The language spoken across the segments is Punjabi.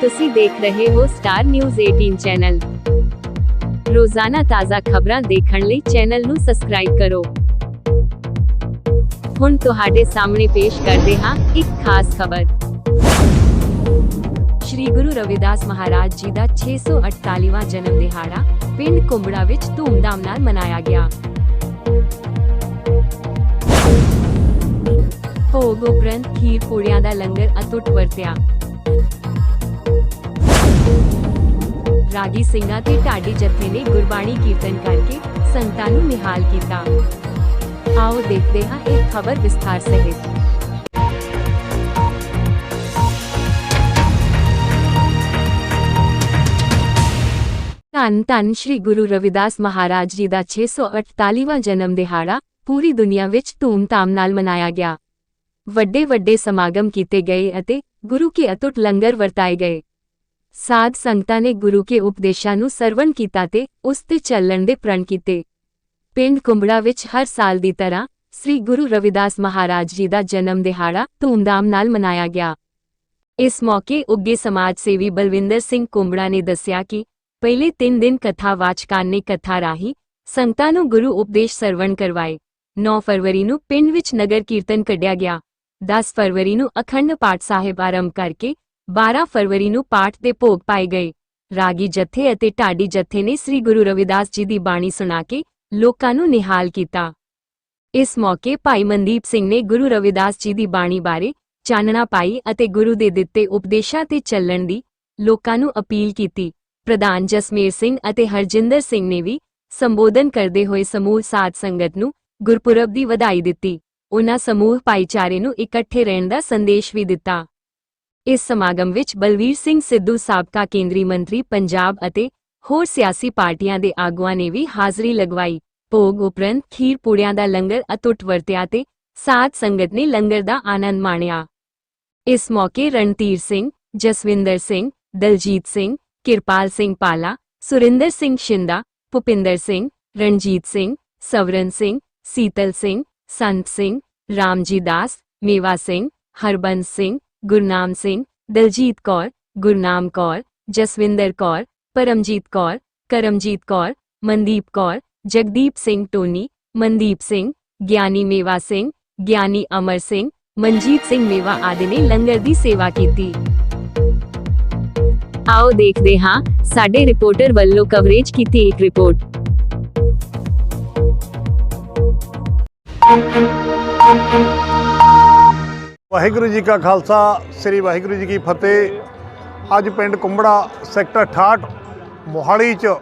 ਤੁਸੀਂ ਦੇਖ ਰਹੇ ਹੋ ਸਟਾਰ ਨਿਊਜ਼ 18 ਚੈਨਲ ਰੋਜ਼ਾਨਾ ਤਾਜ਼ਾ ਖਬਰਾਂ ਦੇਖਣ ਲਈ ਚੈਨਲ ਨੂੰ ਸਬਸਕ੍ਰਾਈਬ ਕਰੋ। ਹੁਣ ਤੁਹਾਡੇ ਸਾਹਮਣੇ ਪੇਸ਼ ਕਰਦੇ ਹਾਂ ਇੱਕ ਖਾਸ ਖਬਰ। ਸ਼੍ਰੀ ਗੁਰੂ ਰਵਿਦਾਸ ਮਹਾਰਾਜ ਜੀ ਦਾ 648ਵਾਂ ਜਨਮ ਦਿਹਾੜਾ ਪਿੰਡ ਕੁੰਬੜਾ ਵਿੱਚ ਧੂਮਧਾਮ ਨਾਲ ਮਨਾਇਆ ਗਿਆ। ਭੋਗ ਉਪਰੰਤ ਖੀਰ ਪੂੜਿਆਂ ਦਾ ਲੰਗਰ ਅਤੁੱਟ ਵਰਤਿਆ। ਰਾਗੀ ਸਿੰਘਾਂ ਤੇ ਢਾਡੀ ਜਥੇ ਨੇ ਗੁਰਬਾਣੀ ਕੀਰਤਨ ਕਰਕੇ ਸੰਤਾਂ ਨੂੰ ਨਿਹਾਲ ਕੀਤਾ। ਆਓ ਦੇਖਦੇ ਹਾਂ ਇਹ ਖਬਰ ਵਿਸਥਾਰ ਸਹਿਤ। ਧੰਨ ਧੰਨ ਸ਼੍ਰੀ ਗੁਰੂ ਰਵਿਦਾਸ ਮਹਾਰਾਜ ਜੀ ਦਾ 648ਵਾਂ ਜਨਮ ਦਿਹਾੜਾ ਪੂਰੀ ਦੁਨੀਆ ਵਿੱਚ ਧੂਮ-ਧਾਮ ਨਾਲ ਮਨਾਇਆ ਗਿਆ। ਵੱਡੇ ਵੱਡੇ ਸਮਾਗਮ ਕੀਤੇ ਗਏ ਅਤੇ ਗੁਰੂ ਕੇ ਅਤੁੱਟ ਲੰਗਰ ਵਰਤਾਏ ਗਏ। ਸਾਧ ਸੰਗਤਾਂ ਨੇ ਗੁਰੂ ਕੇ ਉਪਦੇਸ਼ਾਂ ਨੂੰ ਸਰਵਣ ਕੀਤਾ ਤੇ ਉਸ ਤੇ ਚੱਲਣ ਦੇ ਪ੍ਰਣ ਕੀਤੇ। ਪਿੰਡ ਕੁੰਬੜਾ ਵਿੱਚ ਹਰ ਸਾਲ ਦੀ ਤਰ੍ਹਾਂ ਸ੍ਰੀ ਗੁਰੂ ਰਵਿਦਾਸ ਮਹਾਰਾਜ ਜੀ ਦਾ ਜਨਮ ਦਿਹਾੜਾ ਧੂਮਧਾਮ ਨਾਲ ਮਨਾਇਆ ਗਿਆ। ਇਸ ਮੌਕੇ ਉੱਗੇ ਸਮਾਜ ਸੇਵੀ ਬਲਵਿੰਦਰ ਸਿੰਘ ਕੁੰਬੜਾ ਨੇ ਦੱਸਿਆ ਕਿ ਪਹਿਲੇ 3 ਦਿਨ ਕਥਾ ਵਾਚਕਾਂ ਨੇ ਕਥਾ ਰਾਹੀਂ ਸੰਗਤਾਂ ਨੂੰ ਗੁਰੂ ਉਪਦੇਸ਼ ਸਰਵਣ ਕਰਵਾਏ। 9 ਫਰਵਰੀ ਨੂੰ ਪਿੰਡ ਵਿੱਚ ਨਗਰ ਕੀਰਤਨ ਕੱਢਿਆ ਗਿਆ। 10 ਫਰਵਰੀ ਨੂੰ ਅਖੰਡ ਪਾਠ ਸਾਹਿਬ ਆਰੰਭ ਕਰਕੇ 12 ਫਰਵਰੀ ਨੂੰ ਪਾਠ ਦੇ ਭੋਗ ਪਾਏ ਗਏ। ਰਾਗੀ ਜਥੇ ਅਤੇ ਢਾਡੀ ਜਥੇ ਨੇ ਸ੍ਰੀ ਗੁਰੂ ਰਵਿਦਾਸ ਜੀ ਦੀ ਬਾਣੀ ਸੁਣਾ ਕੇ ਲੋਕਾਂ ਨੂੰ ਨਿਹਾਲ ਕੀਤਾ। ਇਸ ਮੌਕੇ ਭਾਈ ਮਨਦੀਪ ਸਿੰਘ ਨੇ ਗੁਰੂ ਰਵਿਦਾਸ ਜੀ ਦੀ ਬਾਣੀ ਬਾਰੇ ਚਾਨਣਾ ਪਾਈ ਅਤੇ ਗੁਰੂ ਦੇ ਦਿੱਤੇ ਉਪਦੇਸ਼ਾਂ ਤੇ ਚੱਲਣ ਦੀ ਲੋਕਾਂ ਨੂੰ ਅਪੀਲ ਕੀਤੀ। ਪ੍ਰਧਾਨ ਜਸਮੇਰ ਸਿੰਘ ਅਤੇ ਹਰਜਿੰਦਰ ਸਿੰਘ ਨੇ ਵੀ ਸੰਬੋਧਨ ਕਰਦੇ ਹੋਏ ਸਮੂਹ ਸਾਧ ਸੰਗਤ ਨੂੰ ਗੁਰਪੁਰਬ ਦੀ ਵਧਾਈ ਦਿੱਤੀ। ਉਹਨਾਂ ਸਮੂਹ ਭਾਈਚਾਰੇ ਨੂੰ ਇਕੱਠੇ ਰਹਿਣ ਦਾ ਸੰਦੇਸ਼ ਵੀ ਦਿੱਤਾ। ਇਸ ਸਮਾਗਮ ਵਿੱਚ ਬਲਵੀਰ ਸਿੰਘ ਸਿੱਧੂ ਸਾਬਕਾ ਕੇਂਦਰੀ ਮੰਤਰੀ, ਪੰਜਾਬ ਅਤੇ ਹੋਰ ਸਿਆਸੀ ਪਾਰਟੀਆਂ ਦੇ ਆਗੂਆਂ ਨੇ ਵੀ ਹਾਜ਼ਰੀ ਲਗਵਾਈ। ਭੋਗ ਉਪਰੰਤ ਖੀਰ ਪੂੜਿਆਂ ਦਾ ਲੰਗਰ, ਅਤੁੱਟ ਵਰਤਿਆ ਤੇ ਸਾਧ ਸੰਗਤ ਨੇ ਲੰਗਰ ਦਾ ਆਨੰਦ ਮਾਣਿਆ। ਇਸ ਮੌਕੇ ਰਣਧੀਰ ਸਿੰਘ, ਜਸਵਿੰਦਰ ਸਿੰਘ, ਦਲਜੀਤ ਸਿੰਘ, ਕਿਰਪਾਲ ਸਿੰਘ ਪਾਲਾ, ਸੁਰਿੰਦਰ ਸਿੰਘ ਸ਼ਿੰਦਾ, ਭੁਪਿੰਦਰ ਸਿੰਘ, ਰਣਜੀਤ ਸਿੰਘ, ਸਵਰਨ ਸਿੰਘ, ਸੀਤਲ ਸਿੰਘ, ਸੰਤ ਸਿੰਘ, ਰਾਮਜੀ ਦਾਸ, ਮੇਵਾ ਸਿੰਘ, ਹਰਬੰਸ ਸਿੰਘ ਗੁਰਨਾਮ ਸਿੰਘ ਦਲਜੀਤ ਕੌਰ ਗੁਰਨਾਮ ਕੌਰ ਜਸਵਿੰਦਰ ਕੌਰ ਪਰਮਜੀਤ ਕੌਰ ਕਰਮਜੀਤ ਕੌਰ ਮਨਦੀਪ ਕੌਰ ਜਗਦੀਪ ਸਿੰਘ ਟੋਨੀ ਮਨਦੀਪ ਸਿੰਘ ਗਿਆਨੀ ਮੇਵਾ ਸਿੰਘ ਗਿਆਨੀ ਅਮਰ ਸਿੰਘ ਮਨਜੀਤ ਸਿੰਘ ਮੇਵਾ ਆਦਿ ਨੇ ਲੰਗਰ ਦੀ ਸੇਵਾ ਕੀਤੀ ਆਓ ਦੇਖਦੇ ਹਾਂ ਸਾਡੇ ਰਿਪੋਰਟਰ ਵੱਲੋਂ ਕਵਰੇਜ ਕੀਤੀ ਇੱਕ ਰਿਪੋਰਟ ਵਾਹਿਗੁਰੂ ਜੀ ਕਾ ਖਾਲਸਾ, ਸ੍ਰੀ ਵਾਹਿਗੁਰੂ ਜੀ ਕੀ ਫਤਿਹ। ਅੱਜ ਪਿੰਡ ਕੁੰਬੜਾ, ਸੈਕਟਰ 68 ਮੋਹਾਲੀ ਚ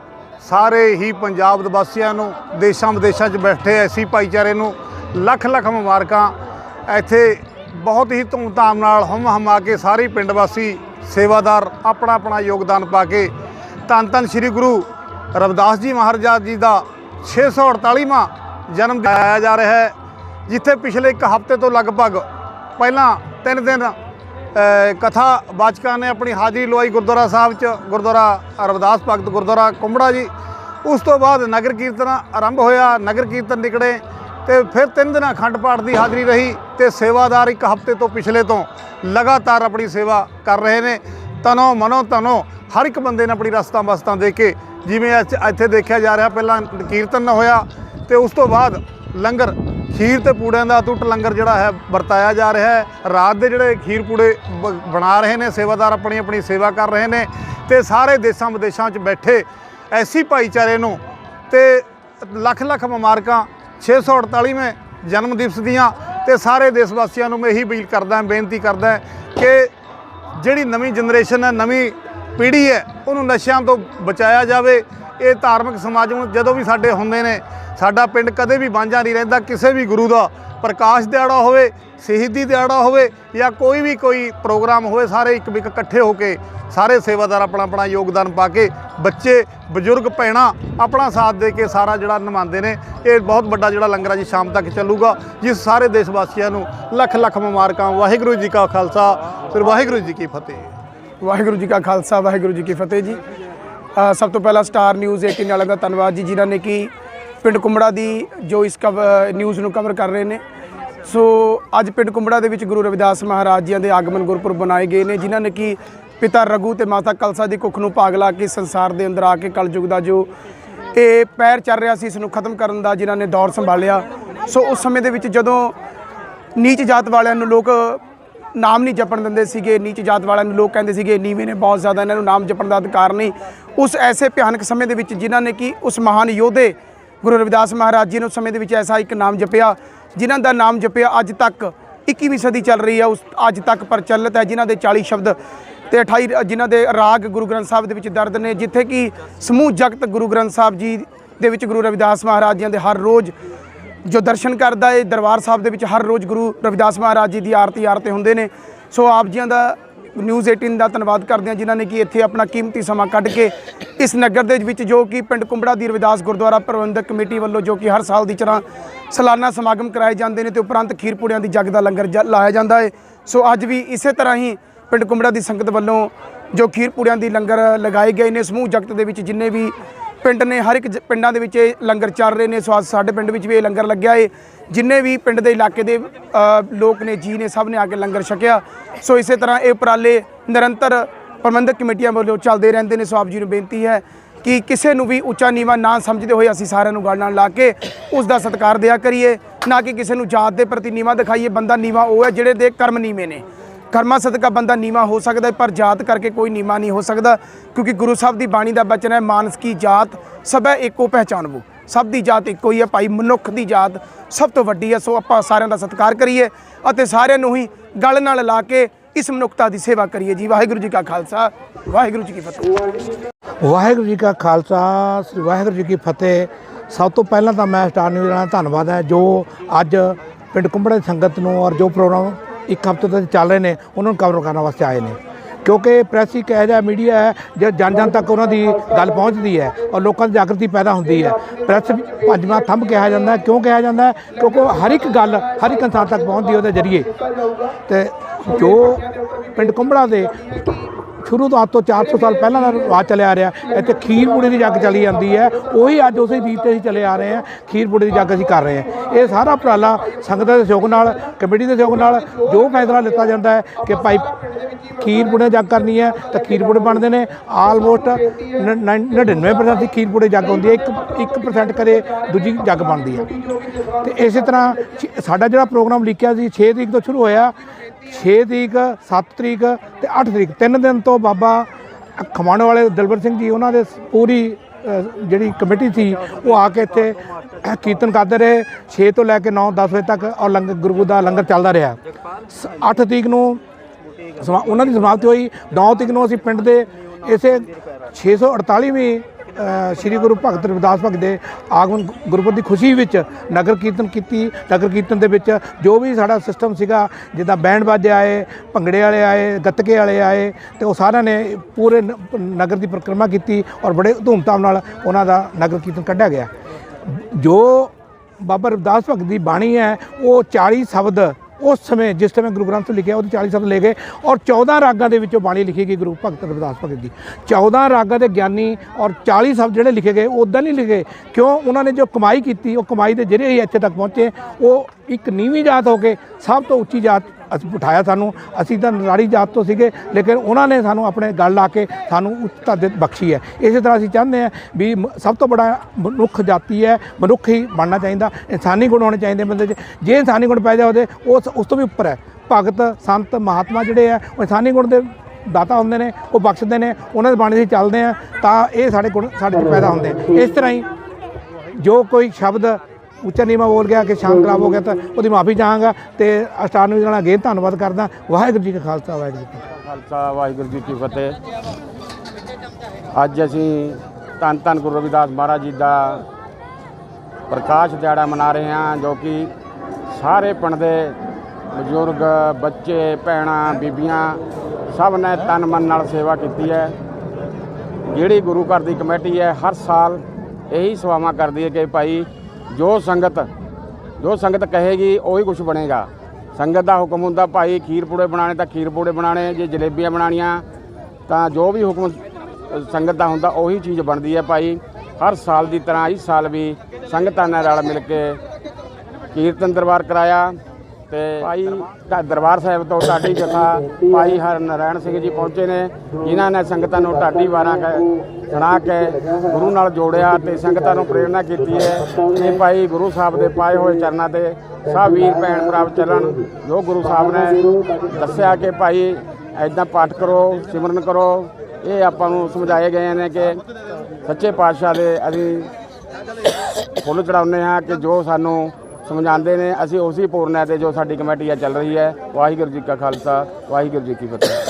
ਸਾਰੇ ਹੀ ਪੰਜਾਬ ਦੇ ਵਾਸੀਆਂ ਨੂੰ, ਦੇਸ਼ਾਂ ਵਿਦੇਸ਼ਾਂ 'ਚ ਬੈਠੇ ਐਸੀ ਭਾਈਚਾਰੇ ਨੂੰ ਲੱਖ ਲੱਖ ਮੁਬਾਰਕਾਂ। ਇੱਥੇ ਬਹੁਤ ਹੀ ਧੂਮਧਾਮ ਨਾਲ ਹਮ ਹਮਾ ਕੇ ਸਾਰੇ ਪਿੰਡ ਵਾਸੀ ਸੇਵਾਦਾਰ ਆਪਣਾ ਆਪਣਾ ਯੋਗਦਾਨ ਪਾ ਕੇ ਧੰਨ ਧੰਨ ਸ੍ਰੀ ਗੁਰੂ ਰਵਿਦਾਸ ਜੀ ਮਹਾਰਾਜ ਜੀ ਦਾ 648ਵਾਂ ਜਨਮ ਮਨਾਇਆ ਜਾ ਰਿਹਾ ਹੈ, ਜਿੱਥੇ ਪਿਛਲੇ ਇੱਕ ਹਫ਼ਤੇ ਤੋਂ ਲਗਭਗ ਪਹਿਲਾਂ ਤਿੰਨ ਦਿਨ ਕਥਾ ਬਾਚਕਾਂ ਨੇ ਆਪਣੀ ਹਾਜ਼ਰੀ ਲਵਾਈ ਗੁਰਦੁਆਰਾ ਸਾਹਿਬ 'ਚ, ਗੁਰਦੁਆਰਾ ਰਵਿਦਾਸ ਭਗਤ ਗੁਰਦੁਆਰਾ ਕੁੰਬੜਾ ਜੀ। ਉਸ ਤੋਂ ਬਾਅਦ ਨਗਰ ਕੀਰਤਨ ਆਰੰਭ ਹੋਇਆ, ਨਗਰ ਕੀਰਤਨ ਨਿਕੜੇ ਤੇ ਫਿਰ ਤਿੰਨ ਦਿਨਾਂ ਅਖੰਡ ਪਾਠ ਦੀ ਹਾਜ਼ਰੀ ਰਹੀ ਤੇ ਸੇਵਾਦਾਰ ਇੱਕ ਹਫ਼ਤੇ ਤੋਂ ਪਿਛਲੇ ਤੋਂ ਲਗਾਤਾਰ ਆਪਣੀ ਸੇਵਾ ਕਰ ਰਹੇ ਨੇ। ਤਨੋ ਮਨੋ ਤਨੋ ਹਰ ਇੱਕ ਬੰਦੇ ਨੇ ਆਪਣੀ ਰਸਤਾਂ ਬਸਤਾਂ ਦੇ ਕੇ, ਜਿਵੇਂ ਅੱਜ ਇੱਥੇ ਦੇਖਿਆ ਜਾ ਰਿਹਾ, ਪਹਿਲਾਂ ਕੀਰਤਨ ਹੋਇਆ ਤੇ ਉਸ ਤੋਂ ਬਾਅਦ ਲੰਗਰ ਖੀਰ ਤੇ ਪੂੜਿਆਂ ਦਾ ਅਤੁੱਟ ਲੰਗਰ ਜਿਹੜਾ ਹੈ, ਵਰਤਾਇਆ ਜਾ ਰਿਹਾ ਹੈ। ਰਾਤ ਦੇ ਜਿਹੜੇ ਖੀਰ ਪੂੜੇ ਬ- ਬਣਾ ਰਹੇ ਨੇ, ਸੇਵਾਦਾਰ ਆਪਣੀ ਆਪਣੀ ਸੇਵਾ ਕਰ ਰਹੇ ਨੇ ਤੇ ਸਾਰੇ ਦੇਸ਼ਾਂ ਵਿਦੇਸ਼ਾਂ 'ਚ ਬੈਠੇ ਐਸੀ ਭਾਈਚਾਰੇ ਨੂੰ ਤੇ ਲੱਖ ਲੱਖ ਮੁਬਾਰਕਾਂ 648ਵੇਂ ਜਨਮ ਦਿਵਸ ਦੀਆਂ ਤੇ ਸਾਰੇ ਦੇਸ਼ ਵਾਸੀਆਂ ਨੂੰ ਮੈਂ ਇਹੀ ਅਪੀਲ ਕਰਦਾ, ਬੇਨਤੀ ਕਰਦਾ ਕਿ ਜਿਹੜੀ ਨਵੀਂ ਜਨਰੇਸ਼ਨ ਹੈ, ਨਵੀਂ ਪੀੜ੍ਹੀ ਹੈ, ਉਹਨੂੰ ਨਸ਼ਿਆਂ ਤੋਂ ਬਚਾਇਆ ਜਾਵੇ। ਇਹ ਧਾਰਮਿਕ ਸਮਾਗਮ ਜਦੋਂ ਵੀ ਸਾਡੇ ਹੁੰਦੇ ਨੇ, ਸਾਡਾ ਪਿੰਡ ਕਦੇ ਵੀ ਵਾਂਝਾ ਨਹੀਂ ਰਹਿੰਦਾ, ਕਿਸੇ ਵੀ ਗੁਰੂ ਦਾ ਪ੍ਰਕਾਸ਼ ਦਿਹਾੜਾ ਹੋਵੇ, ਸ਼ਹੀਦੀ ਦਿਹਾੜਾ ਹੋਵੇ ਜਾਂ ਕੋਈ ਵੀ ਕੋਈ ਪ੍ਰੋਗਰਾਮ ਹੋਵੇ, ਸਾਰੇ ਇੱਕ ਵਿਕ ਇਕੱਠੇ ਹੋ ਕੇ ਸਾਰੇ ਸੇਵਾਦਾਰ ਆਪਣਾ ਆਪਣਾ ਯੋਗਦਾਨ ਪਾ ਕੇ ਬੱਚੇ, ਬਜ਼ੁਰਗ, ਭੈਣਾਂ ਆਪਣਾ ਸਾਥ ਦੇ ਕੇ ਸਾਰਾ ਜਿਹੜਾ ਨਿਭਾਉਂਦੇ ਨੇ। ਇਹ ਬਹੁਤ ਵੱਡਾ ਜਿਹੜਾ ਲੰਗਰ ਅੱਜ ਸ਼ਾਮ ਤੱਕ ਚੱਲੂਗਾ, ਜਿਸ ਸਾਰੇ ਦੇਸ਼ ਵਾਸੀਆਂ ਨੂੰ ਲੱਖ ਲੱਖ ਮੁਬਾਰਕਾਂ। ਵਾਹਿਗੁਰੂ ਜੀ ਕਾ ਖਾਲਸਾ, ਫਿਰ ਵਾਹਿਗੁਰੂ ਜੀ ਕੀ ਫਤਿਹ। ਵਾਹਿਗੁਰੂ ਜੀ ਕਾ ਖਾਲਸਾ, ਵਾਹਿਗੁਰੂ ਜੀ ਕੀ ਫਤਿਹ ਜੀ। ਸਭ ਤੋਂ ਪਹਿਲਾਂ ਸਟਾਰ ਨਿਊਜ਼ 18 ਵਾਲਿਆਂ ਦਾ ਧੰਨਵਾਦ ਜੀ, ਜਿਨ੍ਹਾਂ ਨੇ ਕਿ ਪਿੰਡ ਕੁੰਬੜਾ ਦੀ ਜੋ ਇਸ ਕਵ- ਨਿਊਜ਼ ਨੂੰ ਕਵਰ ਕਰ ਰਹੇ ਨੇ। ਸੋ, ਅੱਜ ਪਿੰਡ ਕੁੰਬੜਾ ਦੇ ਵਿੱਚ ਗੁਰੂ ਰਵਿਦਾਸ ਮਹਾਰਾਜ ਜੀਆਂ ਦੇ ਆਗਮਨ ਗੁਰਪੁਰਬ ਬਣਾਏ ਗਏ ਨੇ, ਜਿਨ੍ਹਾਂ ਨੇ ਕਿ ਪਿਤਾ ਰਗੂ ਤੇ ਮਾਤਾ ਕਲਸਾ ਦੀ ਕੁੱਖ ਨੂੰ ਭਾਗ ਲਾ ਕੇ ਸੰਸਾਰ ਦੇ ਅੰਦਰ ਆ ਕੇ ਕਲਯੁਗ ਦਾ ਜੋ ਇਹ ਪੈਰ ਚੱਲ ਰਿਹਾ ਸੀ, ਇਸ ਨੂੰ ਖਤਮ ਕਰਨ ਦਾ ਜਿਨ੍ਹਾਂ ਨੇ ਦੌਰ ਸੰਭਾਲਿਆ। ਸੋ, ਉਸ ਸਮੇਂ ਦੇ ਵਿੱਚ ਜਦੋਂ ਨੀਚ ਜਾਤ ਵਾਲਿਆਂ ਨੂੰ ਲੋਕ ਨਾਮ ਨਹੀਂ ਜਪਣ ਦਿੰਦੇ ਸੀਗੇ, ਨੀਚ ਜਾਤ ਵਾਲਿਆਂ ਨੂੰ ਲੋਕ ਕਹਿੰਦੇ ਸੀਗੇ, ਨੀਵੇਂ ਨੇ ਬਹੁਤ ਜ਼ਿਆਦਾ ਇਹਨਾਂ ਨੂੰ ਨਾਮ ਜਪਣ ਦਾ ਅਧਿਕਾਰ ਨਹੀਂ। ਉਸ ਐਸੇ ਭਿਆਨਕ ਸਮੇਂ ਦੇ ਵਿੱਚ ਜਿਨ੍ਹਾਂ ਨੇ ਕਿ ਉਸ ਮਹਾਨ ਯੋਧੇ ਗੁਰੂ ਰਵਿਦਾਸ ਮਹਾਰਾਜ ਜੀ ਨੇ ਉਸ ਸਮੇਂ ਦੇ ਵਿੱਚ ਐਸਾ ਇੱਕ ਨਾਮ ਜਪਿਆ, ਜਿਨ੍ਹਾਂ ਦਾ ਨਾਮ ਜਪਿਆ ਅੱਜ ਤੱਕ 21ਵੀਂ ਸਦੀ ਚੱਲ ਰਹੀ ਹੈ, ਉਸ ਅੱਜ ਤੱਕ ਪ੍ਰਚਲਿਤ ਹੈ, ਜਿਨ੍ਹਾਂ ਦੇ 40 ਸ਼ਬਦ ਤੇ 28 ਜਿਨ੍ਹਾਂ ਦੇ ਰਾਗ ਗੁਰੂ ਗ੍ਰੰਥ ਸਾਹਿਬ ਦੇ ਵਿੱਚ ਦਰਦ ਨੇ, ਜਿੱਥੇ ਕਿ ਸਮੂਹ ਜਗਤ ਗੁਰੂ ਗ੍ਰੰਥ ਸਾਹਿਬ ਜੀ ਦੇ ਵਿੱਚ ਗੁਰੂ ਰਵਿਦਾਸ ਮਹਾਰਾਜ ਜੀ ਦੇ ਹਰ ਰੋਜ਼ ਜੋ ਦਰਸ਼ਨ ਕਰਦਾ ਹੈ ਦਰਬਾਰ ਸਾਹਿਬ ਦੇ ਵਿੱਚ ਹਰ ਰੋਜ਼ ਗੁਰੂ ਰਵਿਦਾਸ ਮਹਾਰਾਜ ਜੀ ਦੀ ਆਰਤੀ ਆਰਤੇ ਹੁੰਦੇ ਨੇ। ਸੋ ਆਪ ਜੀਆਂ ਦਾ ਨਿਊਜ਼ 18 ਦਾ ਧੰਨਵਾਦ ਕਰਦੇ ਹਾਂ, ਜਿਨ੍ਹਾਂ ਨੇ ਕਿ ਇੱਥੇ ਆਪਣਾ ਕੀਮਤੀ ਸਮਾਂ ਕੱਢ ਕੇ ਇਸ ਨਗਰ ਦੇ ਵਿੱਚ ਜੋ ਕਿ ਪਿੰਡ ਕੁੰਬੜਾ ਦੀ ਰਵਿਦਾਸ ਗੁਰਦੁਆਰਾ ਪ੍ਰਬੰਧਕ ਕਮੇਟੀ ਵੱਲੋਂ ਜੋ ਕਿ ਹਰ ਸਾਲ ਦੀ ਤਰ੍ਹਾਂ ਸਾਲਾਨਾ ਸਮਾਗਮ ਕਰਾਏ ਜਾਂਦੇ ਨੇ ਤੇ ਉਪਰੰਤ ਖੀਰ ਪੂੜਿਆਂ ਦੀ ਜੱਗ ਦਾ ਲੰਗਰ ਜ- ਲਾਇਆ ਜਾਂਦਾ ਹੈ ਸੋ ਅੱਜ ਵੀ ਇਸੇ ਤਰ੍ਹਾਂ ਹੀ ਪਿੰਡ ਕੁੰਬੜਾ ਦੀ ਸੰਗਤ ਵੱਲੋਂ ਜੋ ਖੀਰ ਪੂੜਿਆਂ ਦੀ ਲੰਗਰ ਲਗਾਏ ਗਏ ਨੇ, ਸਮੂਹ ਜਗਤ ਦੇ ਵਿੱਚ ਜਿੰਨੇ ਵੀ ਪਿੰਡ ਨੇ ਹਰ ਇੱਕ ਜ- ਪਿੰਡਾਂ ਦੇ ਵਿੱਚ ਇਹ ਲੰਗਰ ਚੱਲ ਰਹੇ ਨੇ ਸੋ ਅੱਜ ਸਾਡੇ ਪਿੰਡ ਵਿੱਚ ਵੀ ਇਹ ਲੰਗਰ ਲੱਗਿਆ ਏ। ਜਿੰਨੇ ਵੀ ਪਿੰਡ ਦੇ ਇਲਾਕੇ ਦੇ ਅ, ਲੋਕ ਨੇ ਜੀ ਨੇ ਸਭ ਨੇ ਆ ਕੇ ਲੰਗਰ ਛਕਿਆ। ਸੋ ਇਸੇ ਤਰ੍ਹਾਂ ਇਹ ਉਪਰਾਲੇ ਨਿਰੰਤਰ ਪ੍ਰਬੰਧਕ ਕਮੇਟੀਆਂ ਵੱਲੋਂ ਚੱਲਦੇ ਰਹਿੰਦੇ ਨੇ। ਸੋ ਆਪ ਜੀ ਨੂੰ ਬੇਨਤੀ ਹੈ ਕਿ ਕਿਸੇ ਨੂੰ ਵੀ ਉੱਚਾ ਨੀਵਾ ਨਾ ਸਮਝਦੇ ਹੋਏ ਅਸੀਂ ਸਾਰਿਆਂ ਨੂੰ ਗੱਲ ਨਾਲ ਲਾ ਕੇ ਉਸ ਦਾ ਸਤਿਕਾਰ ਦਿਆ ਕਰੀਏ। ਨਾ ਕਿ ਕਿਸੇ ਨੂੰ ਜਾਤ ਦੇ ਪ੍ਰਤੀ ਨੀਵਾ ਦਿਖਾਈਏ। ਬੰਦਾ ਨੀਵਾ ਉਹ ਹੈ ਜਿਹੜੇ ਦੇ ਕਰਮ ਨੀਵੇਂ ਨੇ। ਕਰਮਾ ਸਦਕਾ ਬੰਦਾ ਨੀਵਾ ਹੋ ਸਕਦਾ ਪਰ ਜਾਤ ਕਰਕੇ ਕੋਈ ਨੀਵਾ ਨਹੀਂ ਹੋ ਸਕਦਾ, ਕਿਉਂਕਿ ਗੁਰੂ ਸਾਹਿਬ ਦੀ ਬਾਣੀ ਦਾ ਬਚਨ ਹੈ, ਮਾਨਸ ਕੀ ਜਾਤ, ਸਭੈ ਇੱਕੋ ਪਹਿਚਾਨਬੋ ਸਭ ਦੀ ਜਾਤ ਇੱਕੋ ਹੀ ਹੈ ਭਾਈ, ਮਨੁੱਖ ਦੀ ਜਾਤ ਸਭ ਤੋਂ ਵੱਡੀ ਹੈ, ਸੋ ਆਪਾਂ ਸਾਰਿਆਂ ਦਾ ਸਤਿਕਾਰ ਕਰੀਏ ਅਤੇ ਸਾਰਿਆਂ ਨੂੰ ਹੀ ਗਲ ਨਾਲ ਲਾ ਕੇ ਇਸ ਮਨੁੱਖਤਾ ਦੀ ਸੇਵਾ ਕਰੀਏ ਜੀ। ਵਾਹਿਗੁਰੂ ਜੀ ਕਾ ਖਾਲਸਾ, ਵਾਹਿਗੁਰੂ ਜੀ ਕੀ ਫਤਿਹ। ਵਾਹਿਗੁਰੂ ਜੀ ਕਾ ਖਾਲਸਾ, ਸ੍ਰੀ ਵਾਹਿਗੁਰੂ ਜੀ ਕੀ ਫਤਿਹ। ਸਭ ਤੋਂ ਪਹਿਲਾਂ ਤਾਂ ਮੈਂ ਸਟਾਰ ਨਿਊਜ਼ ਦਾ ਧੰਨਵਾਦ ਹੈ, ਜੋ ਅੱਜ ਪਿੰਡ ਕੁੰਬੜੇ ਦੀ ਸੰਗਤ ਨੂੰ ਔਰ ਜੋ ਪ੍ਰੋਗਰਾਮ ਇੱਕ ਹਫ਼ਤੇ ਤੋਂ ਚੱਲ ਰਹੇ ਨੇ, ਉਹਨਾਂ ਨੂੰ ਕਵਰ ਕਰਨ ਵਾਸਤੇ ਆਏ ਨੇ। ਕਿਉਂਕਿ ਪ੍ਰੈਸ ਇੱਕ ਇਹੋ ਜਿਹਾ ਮੀਡੀਆ ਹੈ, ਜੋ ਜਨ ਜਨ ਤੱਕ ਉਹਨਾਂ ਦੀ ਗੱਲ ਪਹੁੰਚਦੀ ਹੈ ਔਰ ਲੋਕਾਂ ਦੀ ਜਾਗਰਤੀ ਪੈਦਾ ਹੁੰਦੀ ਹੈ। ਪ੍ਰੈਸ ਪੰਜਵਾਂ ਥੰਬ ਕਿਹਾ ਜਾਂਦਾ ਕਿਉਂ ਕਿਹਾ ਜਾਂਦਾ ਕਿਉਂਕਿ ਉਹ ਹਰ ਇੱਕ ਗੱਲ ਹਰ ਇੱਕ ਇਨਸਾਨ ਤੱਕ ਪਹੁੰਚਦੀ ਹੈ ਉਹਦੇ ਜ਼ਰੀਏ। ਤੇ ਜੋ ਪਿੰਡ ਕੁੰਬੜਾ ਦੇ ਸ਼ੁਰੂ ਤੋਂ ਅੱਜ ਤੋਂ 400 ਸਾਲ ਪਹਿਲਾਂ ਦਾ ਰਿਵਾਜ ਚੱਲਿਆ ਆ ਰਿਹਾ। ਇੱਥੇ ਖੀਰ ਪੂੜੇ ਦੀ ਜੱਗ ਚੱਲੀ ਜਾਂਦੀ ਹੈ। ਉਹੀ ਅੱਜ ਉਸੇ ਰੀਤ ਤੇ ਅਸੀਂ ਚੱਲੇ ਆ ਰਹੇ ਹਾਂ। ਖੀਰ ਪੂੜੇ ਦੀ ਜੱਗ ਅਸੀਂ ਕਰ ਰਹੇ ਹਾਂ। ਇਹ ਸਾਰਾ ਉਪਰਾਲਾ ਸੰਗਤਾਂ ਦੇ ਸਹਿਯੋਗ ਨਾਲ, ਕਮੇਟੀ ਦੇ ਸਹਿਯੋਗ ਨਾਲ ਜੋ ਫੈਸਲਾ ਲਿੱਤਾ ਜਾਂਦਾ ਹੈ ਕਿ ਭਾਈ ਖੀਰ ਪੂੜੇ ਜੱਗ ਕਰਨੀ ਹੈ ਤਾਂ ਖੀਰ ਪੂੜੇ ਬਣਦੇ ਨੇ। ਆਲਮੋਸਟ 99% ਦੀ ਖੀਰ ਪੂੜੇ ਜੱਗ ਹੁੰਦੀ ਹੈ। 1 1% ਕਰੇ ਦੂਜੀ ਜੱਗ ਬਣਦੀ ਹੈ। ਤੇ ਇਸੇ ਤਰ੍ਹਾਂ ਛ- ਸਾਡਾ ਜਿਹੜਾ ਪ੍ਰੋਗਰਾਮ ਲਿਖਿਆ ਸੀ 6 ਤਰੀਕ ਤੋਂ ਸ਼ੁਰੂ ਹੋਇਆ। 6 ਤਰੀਕ 7 ਤਰੀਕ ਤੇ 8 ਤਰੀਕ। ਤਿੰਨ ਦਿਨ ਤੋਂ ਬਾਬਾ ਖਮਾਣੋ ਵਾਲੇ ਦਿਲਬਰ ਸਿੰਘ ਜੀ ਉਹਨਾਂ ਦੇ ਪੂਰੀ ਜਿਹੜੀ ਕਮੇਟੀ ਸੀ ਉਹ ਆ ਕੇ ਇੱਥੇ ਕੀਰਤਨ ਕਰਦੇ ਰਹੇ। 6 ਤੋਂ ਲੈ ਕੇ 9 10 ਵਜੇ ਤੱਕ ਔਰ ਲੰਗਰ ਗੁਰੂ ਦਾ ਲੰਗਰ ਚੱਲਦਾ ਰਿਹਾ। 8 ਤਰੀਕ ਨੂੰ ਸਮਾ- ਉਹਨਾਂ ਦੀ ਸਮਾਪਤੀ ਹੋਈ। 9 ਤਰੀਕ ਨੂੰ ਅਸੀਂ ਪਿੰਡ ਦੇ ਇਸੇ 648ਵੀਂ ਅ, ਸ੍ਰੀ ਗੁਰੂ ਭਗਤ ਰਵਿਦਾਸ ਭਗਤ ਦੇ ਆਗਮਨ ਗੁ- ਗੁਰਪੁਰਬ ਦੀ ਖੁਸ਼ੀ ਵਿੱਚ ਨਗਰ ਕੀਰਤਨ ਕੀਤੀ, ਨਗਰ ਕੀਰਤਨ ਦੇ ਵਿੱਚ ਜੋ ਵੀ ਸਾਡਾ ਸਿਸਟਮ ਸੀਗਾ, ਜਿੱਦਾਂ ਬੈਂਡ ਬਾਜੇ ਆਏ, ਭੰਗੜੇ ਵਾਲੇ ਆਏ, ਗੱਤਕੇ ਵਾਲੇ ਆਏ, ਤੇ ਉਹ ਸਾਰਿਆਂ ਨੇ ਪੂਰੇ ਨ- ਨਗਰ ਦੀ ਪਰਿਕਰਮਾ ਕੀਤੀ ਔਰ ਬੜੇ ਧੂਮਧਾਮ ਨਾਲ ਉਹਨਾਂ ਦਾ ਨਗਰ ਕੀਰਤਨ ਕੱਢਿਆ ਗਿਆ। ਜੋ ਬਾਬਾ ਰਵਿਦਾਸ ਭਗਤ ਦੀ ਬਾਣੀ ਹੈ, ਉਹ 40 ਸ਼ਬਦ ਉਸ ਸਮੇਂ, ਜਿਸ ਸਮੇਂ ਗੁਰੂ ਗ੍ਰੰਥ ਲਿਖਿਆ, ਉਹਦੇ 40 ਸ਼ਬਦ ਲੈ ਗਏ ਔਰ 14 ਰਾਗਾਂ ਦੇ ਵਿੱਚੋਂ ਬਾਣੀ ਲਿਖੀ ਗਈ ਗੁਰੂ ਭਗਤ ਰਵਿਦਾਸ ਭਗਤ ਦੀ। 14 ਰਾਗਾਂ ਦੇ ਗਿਆਨੀ ਔਰ 40 ਸ਼ਬਦ ਜਿਹੜੇ ਲਿਖੇ ਗਏ, ਉਹ ਉਦਾਂ ਨਹੀਂ ਲਿਖੇ ਕਿਉਂ? ਉਹਨਾਂ ਨੇ ਜੋ ਕਮਾਈ ਕੀਤੀ, ਉਹ ਕਮਾਈ ਦੇ ਜਿਹੜੇ ਹੀ ਇੱਥੇ ਤੱਕ ਪਹੁੰਚੇ। ਉਹ ਇੱਕ ਨੀਵੀਂ ਜਾਤ ਹੋ ਕੇ ਸਭ ਤੋਂ ਉੱਚੀ ਜਾਤ ਅਸੀਂ ਬਿਠਾਇਆ ਸਾਨੂੰ। ਅਸੀਂ ਤਾਂ ਨਾੜੀ ਜਾਤ ਤੋਂ ਸੀਗੇ, ਲੇਕਿਨ ਉਹਨਾਂ ਨੇ ਸਾਨੂੰ ਆਪਣੇ ਗੱਲ ਲਾ ਕੇ ਸਾਨੂੰ ਉੱਚਤਾ ਦੇ ਬਖਸ਼ੀ ਹੈ। ਇਸੇ ਤਰ੍ਹਾਂ ਅਸੀਂ ਚਾਹੁੰਦੇ ਹਾਂ ਵੀ ਮ- ਸਭ ਤੋਂ ਬੜਾ ਮਨੁੱਖ ਜਾਤੀ ਹੈ, ਮਨੁੱਖ ਹੀ ਬਣਨਾ ਚਾਹੀਦਾ, ਇਨਸਾਨੀ ਗੁਣ ਹੋਣੇ ਚਾਹੀਦੇ ਬੰਦੇ 'ਚ ਜੇ ਇਨਸਾਨੀ ਗੁਣ ਪੈ ਜਾਵੇ, ਉਸ ਉਸ ਤੋਂ ਵੀ ਉੱਪਰ ਹੈ। ਭਗਤ, ਸੰਤ, ਮਹਾਤਮਾ ਜਿਹੜੇ ਆ ਉਹ ਇਨਸਾਨੀ ਗੁਣ ਦੇ ਦਾਤਾ ਹੁੰਦੇ ਨੇ, ਉਹ ਬਖਸ਼ਦੇ ਨੇ, ਉਹਨਾਂ ਦੇ ਬਾਣੀ ਦੇ ਚੱਲਦੇ ਆ, ਤਾਂ ਇਹ ਸਾਡੇ ਗੁਣ, ਸਾਡੇ 'ਚ ਪੈਦਾ ਹੁੰਦੇ ਆ। ਇਸ ਤਰ੍ਹਾਂ ਹੀ ਜੋ ਕੋਈ ਸ਼ਬਦ ਉੱਚਾ ਨੀਵਾਂ ਬੋਲ ਗਿਆ ਕਿ ਸ਼ਾਮ ਖਰਾਬ ਹੋ ਗਿਆ ਤਾਂ ਉਹਦੀ ਮਾਫੀ ਚਾਹਾਂਗਾ ਤੇ ਸਟਾਰ ਨਿਊਜ਼ ਨਾਲ ਅਗੇਨ ਧੰਨਵਾਦ ਕਰਦਾ। ਵਾਹਿਗੁਰੂ ਜੀ ਕਾ ਖਾਲਸਾ, ਵਾਹਿਗੁਰੂ ਜੀ ਕੀ ਫਤਿਹ। ਖਾਲਸਾ, ਵਾਹਿਗੁਰੂ ਜੀ ਕੀ ਫਤਿਹ। ਅੱਜ ਅਸੀਂ ਧੰਨ ਧੰਨ ਗੁਰੂ ਰਵਿਦਾਸ ਮਹਾਰਾਜ ਜੀ ਦਾ ਪ੍ਰਕਾਸ਼ ਦਿਹਾੜਾ ਮਨਾ ਰਹੇ ਹਾਂ, ਜੋ ਕਿ ਸਾਰੇ ਪਿੰਡ ਦੇ ਬਜ਼ੁਰਗ, ਬੱਚੇ, ਭੈਣਾਂ, ਬੀਬੀਆਂ ਸਭ ਨੇ ਤਨ ਮਨ ਨਾਲ ਸੇਵਾ ਕੀਤੀ ਹੈ। ਜਿਹੜੀ ਗੁਰੂ ਘਰ ਦੀ ਕਮੇਟੀ ਹੈ, ਹਰ ਸਾਲ ਇਹੀ ਸੇਵਾਵਾਂ ਕਰਦੀ ਹੈ ਕਿ ਭਾਈ ਜੋ ਸੰਗਤ ਜੋ ਸੰਗਤ ਕਹੇਗੀ, ਉਹੀ ਕੁਝ ਬਣੇਗਾ। ਸੰਗਤ ਦਾ ਹੁਕਮ ਹੁੰਦਾ, ਭਾਈ ਖੀਰ ਪੂੜੇ ਬਣਾਣੇ ਤਾਂ ਖੀਰ ਪੂੜੇ ਬਣਾਣੇ ਜੇ ਜਲੇਬੀਆਂ ਬਣਾਣੀਆਂ ਤਾਂ ਜੋ ਵੀ ਹੁਕਮ, ਸੰਗਤ ਦਾ ਹੁੰਦਾ, ਉਹੀ ਚੀਜ਼ ਬਣਦੀ ਹੈ ਭਾਈ। ਹਰ ਸਾਲ ਦੀ ਤਰ੍ਹਾਂ, ਇਸ ਸਾਲ ਵੀ ਸੰਗਤਾਂ ਨੇ ਰਲ ਮਿਲ ਕੇ ਕੀਰਤਨ ਦਰਬਾਰ ਕਰਾਇਆ। ਤੇ ਭਾਈ ਦਰਬਾਰ ਸਾਹਿਬ ਤੋਂ ਢਾਡੀ ਜਥਾ ਭਾਈ ਹਰ ਨਾਰਾਇਣ ਸਿੰਘ ਜੀ ਪਹੁੰਚੇ ਨੇ ਜਿਨ੍ਹਾਂ ਨੇ ਸੰਗਤਾਂ ਨੂੰ ਢਾਡੀ ਵਾਰਾਂ ਸੁਣਾ ਕੇ ਗੁਰੂ ਨਾਲ ਜੋੜਿਆ ਤੇ ਸੰਗਤਾਂ ਨੂੰ ਪ੍ਰੇਰਣਾ ਕੀਤੀ ਹੈ ਕਿ ਭਾਈ ਗੁਰੂ ਸਾਹਿਬ ਦੇ ਪਾਏ ਹੋਏ ਚਰਨਾਂ ਤੇ ਸਭ ਵੀਰ ਭੈਣ ਭਰਾ ਚੱਲਣ ਜੋ ਗੁਰੂ ਸਾਹਿਬ ਨੇ ਦੱਸਿਆ ਕਿ ਭਾਈ ਐਦਾਂ ਪਾਠ ਕਰੋ ਸਿਮਰਨ ਕਰੋ ਇਹ ਆਪਾਂ ਨੂੰ ਸਮਝਾਏ ਗਏ ਨੇ ਕਿ ਸੱਚੇ ਪਾਤਸ਼ਾਹ ਦੇ ਅਸੀਂ ਫੁੱਲ ਚੜਾਉਂਦੇ ਹਾਂ ਕਿ ਜੋ ਸਾਨੂੰ ਸਮਝਾਉਂਦੇ ਨੇ, ਅਸੀਂ ਉਸੇ ਪੂਰਨਿਆ ਤੇ ਜੋ ਸਾਡੀ ਕਮੇਟੀ ਆ ਚੱਲ ਰਹੀ ਹੈ, ਵਾਹਿਗੁਰੂ ਜੀ ਕਾ ਖਾਲਸਾ, ਵਾਹਿਗੁਰੂ ਜੀ ਕੀ ਫਤਿਹ।